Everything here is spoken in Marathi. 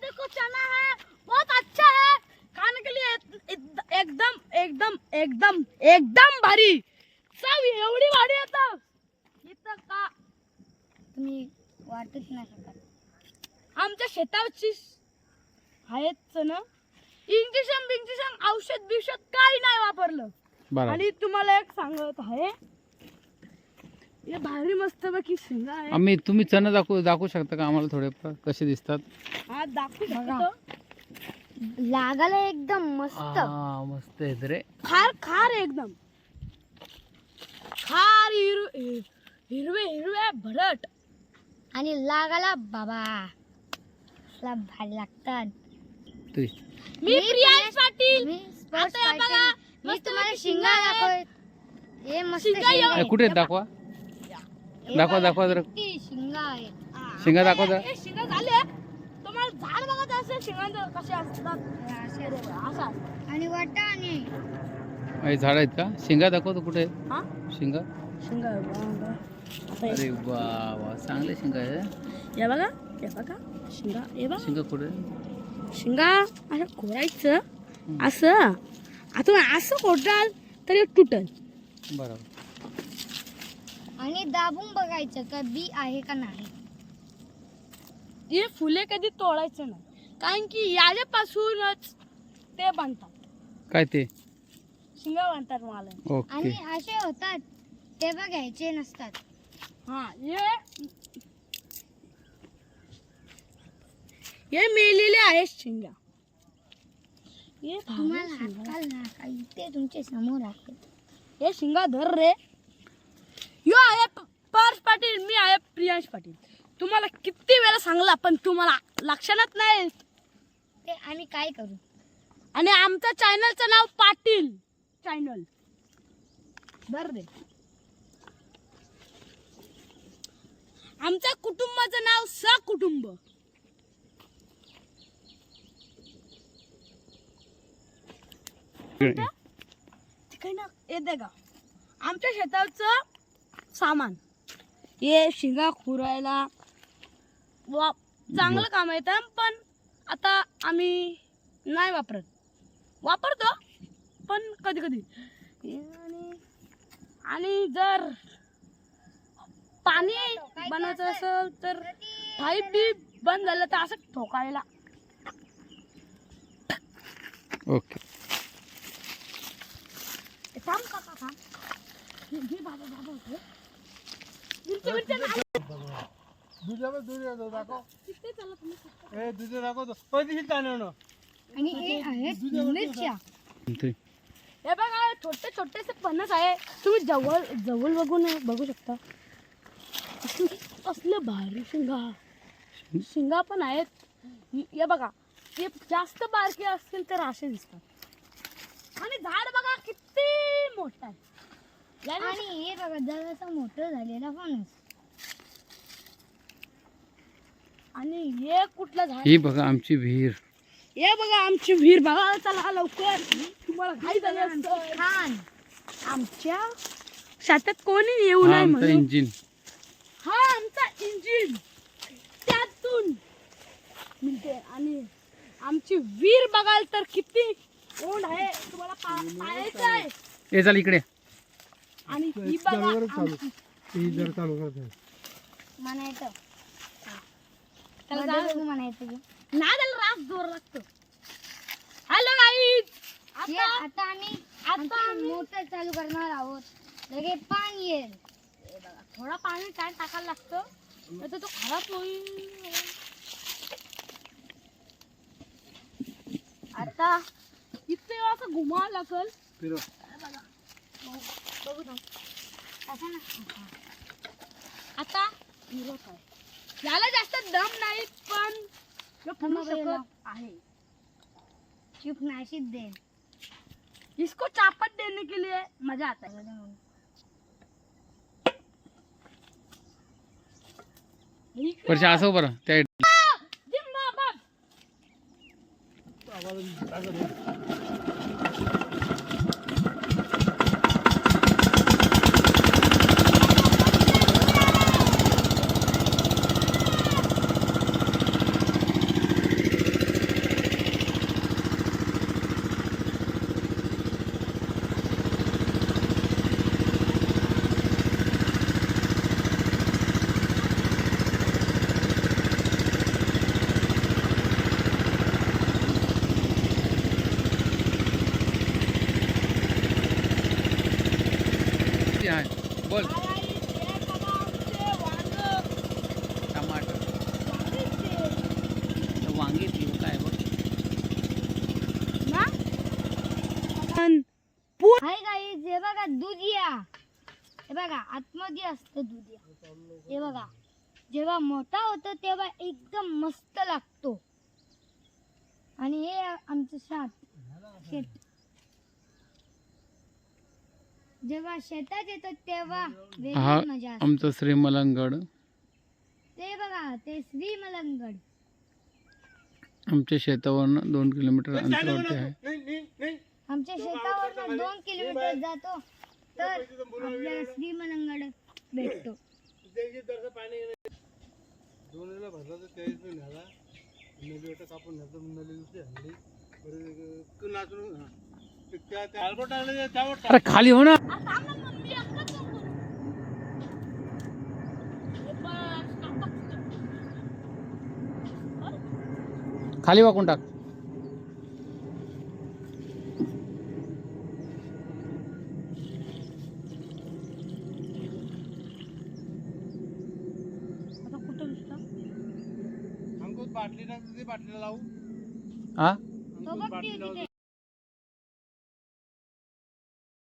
देखो चना है बहुत अच्छा है। खाने के लिए एक- एक- एकदम एकदम एकदम एकदम भारी। सब एवढी भारी येतं इथं का तुम्ही वाटत नाही शकत. आमच्या शेतावरची आहेत ना इंजेक्शन बिंजेक्शन औषध बिषध काही नाही वापरलं. आणि तुम्हाला एक सांगत आहे हे भारी मस्त पैकी शेंगा आहे. आम्ही तुम्ही चणा दाखवू दाखवू शकता का आम्हाला थोडेफार कसे दिसतात? हा दाखवू. शकतो लागायला एकदम मस्त. हा, मस्त आहेत रे. खार खार एकदम. खार हिरवे हिरवे हिरवे भरट. आणि लागायला बाबा. असला भारी लागतात. ते मी प्रियांश पाटील. मी स्पर्श आता हे पाटील. बघा, मी मस्त तुम्हाला शिंगा. दाखवत. हे मस्त शिंगा शिंगा. कुठे आहेत? दाखवा. दाखवा, दाखवा जरा. शिंगा आहेत शिंगा दाखवा जरा. हे शिंगा झाले? तुम्हाला झाड बघत असेल शिंगांचं कसे असतात? असे. आणि वाटा आणि हे झाड आहेत का? शिंगा दाखवतो कुठे? आहेत? हा? शिंगा? शिंगा आहे बघा. आता हे- अरे वा वा चांगले शिंगा आहे हे? बघा हे बघा. शिंगा हे बघा. शिंगा कुठे? आहे? शिंगा असं खोरायचं असं. आता असं खोटाल तरी तुटल. बरोबर. आणि दाबून बघायचं का बी आहे का नाही. हे फुले कधी तोडायचं नाही. कारण की याच्यापासूनच ते बांधतात काय ते? शिंगा बांधतात मला ओके. आणि असे होतात ते बघायचे नसतात. हा हे हे मेलेले आहेत शिंगा. हे तुम्हाला ना का इथे तुमच्यासमोर आहे हे शिंगा धर रे. यो आहे प- पार्थ पाटील मी आहे प्रियांश पाटील तुम्हाला किती वेळा सांगला पण तुम्हाला लक्षात नाही. ते आम्ही काय करू? आणि आमच्या चॅनलचं नाव पाटील चॅनल धर रे. आमच्या कुटुंबाचं नाव स कुटुंब ठीक ना येते का? आमच्या शेताचं सामान. हे शिंगा खुरायला वा चांगलं काम येतं पण आता आम्ही नाही वापरत. वापरतो पण कधी कधी आणि आणि जर पाणी बनवायचं असेल तर पाईप बी बंद झालं तर असं ठोकायला. ओके. थांब काका थांब. घे- घे तुम्ही. आणि हे आहेत मिरच्या. ते हे बघा छोटे छोटेसे फणस आहे. तुम्ही जवळ जवळ बघून बघू शकता. असले- भारी शिंगा. शिंगा? पण आहेत. हे हे बघा ते जास्त बारके असतील तर असे दिसतात. आणि झाड बघा किती मोठं आहे. आणि हे बघा जरासा मोठं झालेला फणस आणि हे कुठलं झाड ही बघा आमची विहीर. हे बघा आमची विहीर. बघा चला लवकर. तुम्हाला घाई झाली असतं. छान. आमच्या शेतात कोणी येऊ हा नये आमचा म्हणून? इंजिन हा आमचा इंजिन त्यातून. मिळते. आणि आमची वीर बघाल तर किती ओढ आहे. तुम्हाला पा- पाहायचं आहे. ए चाल इकडे. आणि ही बघा आमची- म्हणायचं. त्याला जाऊ- म्हणायचं की. नाही त्याला रास जोर लागतो. हॅलो गाईज हे आता आता आम्ही आता आम्ही- मोटर चालू करणार आहोत. लगे पाणी येईल. हे बघा, थोडा पाणी काय टाकायला लागतं. तर तो खराब होईल. आता इथे असं घुमावं लागल. बघू ना. असं ना. आता? फिरत आहे याला जास्त दम नाही पण ह्यो फिरू शकत आहे. चिप नाशीत देईल इसको चापट देने के लिए मज़ा आता है. वर्ष असं बरं त्या जिंदाबाद मिरची आहे. बोल. हो बघा. हे बघा असतं हे बघा जेव्हा मोठा होतो तेव्हा एकदम मस्त लागतो. आणि हे आमचं सात शेट. जेव्हा शेतात येतो तेव्हा हा वेगळी मजा असते आमचं श्रीमलंगड ते बघा ते श्रीमलंगड आमच्या शेतावरनं दोन किलोमीटर अंतरावरती आहे आमच्या शेतावर दोन किलोमीटर जातो तर आपल्याला भेटतो न्याला नदी वाटं कापून नाचून अरे खाली हो ना. खाली वाकून टाक. बाटली बाटलीला लावू. हा